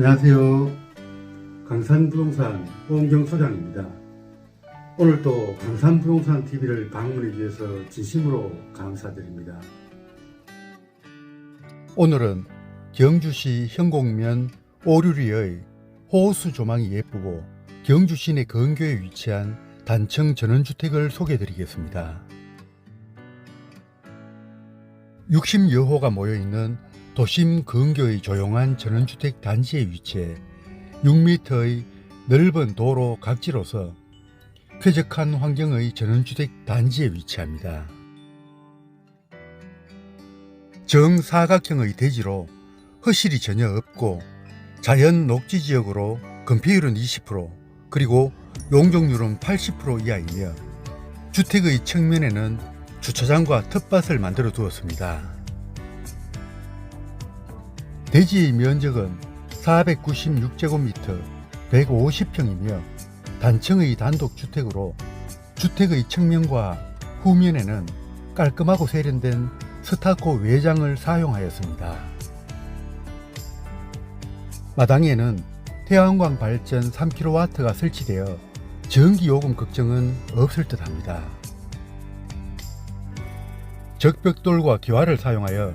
안녕하세요. 강산부동산 오은경 소장입니다. 오늘 또 강산부동산 TV를 방문해 주셔서 진심으로 감사드립니다. 오늘은 경주시 현곡면 오류리의 호수 조망이 예쁘고 경주 시내 근교에 위치한 단층 전원주택을 소개해 드리겠습니다. 60여 호가 모여 있는 도심 근교의 조용한 전원주택 단지에 위치해 6m의 넓은 도로 각지로서 쾌적한 환경의 전원주택 단지에 위치합니다. 정사각형의 대지로 허실이 전혀 없고 자연 녹지 지역으로 건폐율은 20% 그리고 용적률은 80% 이하이며 주택의 측면에는 주차장과 텃밭을 만들어 두었습니다. 대지의 면적은 496제곱미터 150평이며 단층의 단독주택으로 주택의 측면과 후면에는 깔끔하고 세련된 스타코 외장을 사용하였습니다. 마당에는 태양광 발전 3kW가 설치되어 전기요금 걱정은 없을 듯 합니다. 적벽돌과 기와를 사용하여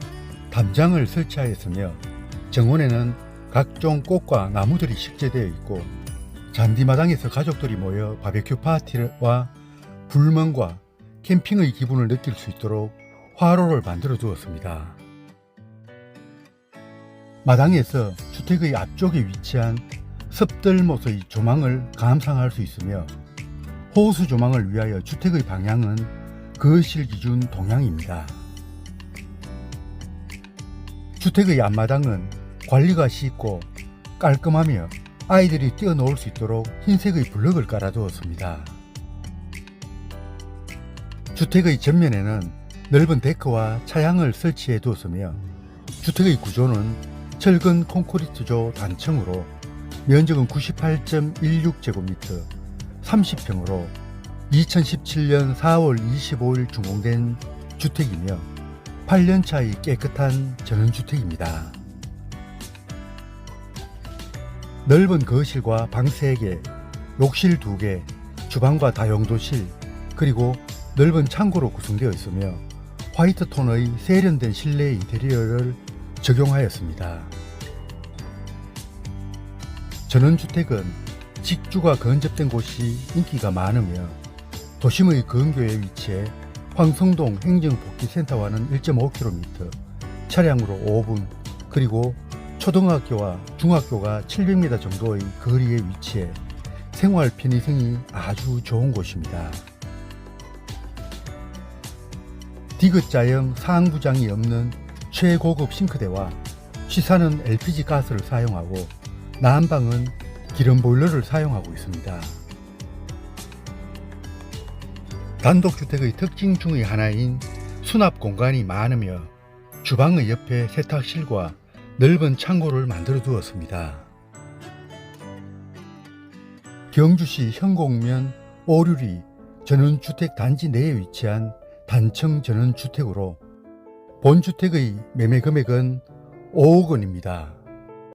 담장을 설치하였으며 정원에는 각종 꽃과 나무들이 식재되어 있고 잔디마당에서 가족들이 모여 바베큐 파티와 불멍과 캠핑의 기분을 느낄 수 있도록 화로를 만들어 두었습니다. 마당에서 주택의 앞쪽에 위치한 섭들못의 조망을 감상할 수 있으며 호수 조망을 위하여 주택의 방향은 거실 기준 동향입니다. 주택의 앞마당은 관리가 쉽고 깔끔하며 아이들이 뛰어놀 수 있도록 흰색의 블럭을 깔아두었습니다. 주택의 전면에는 넓은 데크와 차양을 설치해 두었으며 주택의 구조는 철근 콘크리트조 단층으로 면적은 98.16제곱미터 30평으로 2017년 4월 25일 준공된 주택이며 8년차의 깨끗한 전원주택입니다. 넓은 거실과 방 3개, 욕실 2개, 주방과 다용도실, 그리고 넓은 창고로 구성되어 있으며 화이트 톤의 세련된 실내 인테리어를 적용하였습니다. 전원주택은 직주가 건접된 곳이 인기가 많으며 도심의 근교에 위치해 황성동 행정복지센터와는 1.5km, 차량으로 5분, 그리고 초등학교와 중학교가 700m 정도의 거리에 위치해 생활 편의성이 아주 좋은 곳입니다. 디귿자형 상부장이 없는 최고급 싱크대와 시사는 LPG 가스를 사용하고 난방은 기름 보일러를 사용하고 있습니다. 단독주택의 특징 중의 하나인 수납 공간이 많으며 주방의 옆에 세탁실과 넓은 창고를 만들어 두었습니다. 경주시 현곡면 오류리 전원주택 단지 내에 위치한 단층 전원주택으로 본주택의 매매 금액은 5억 원입니다.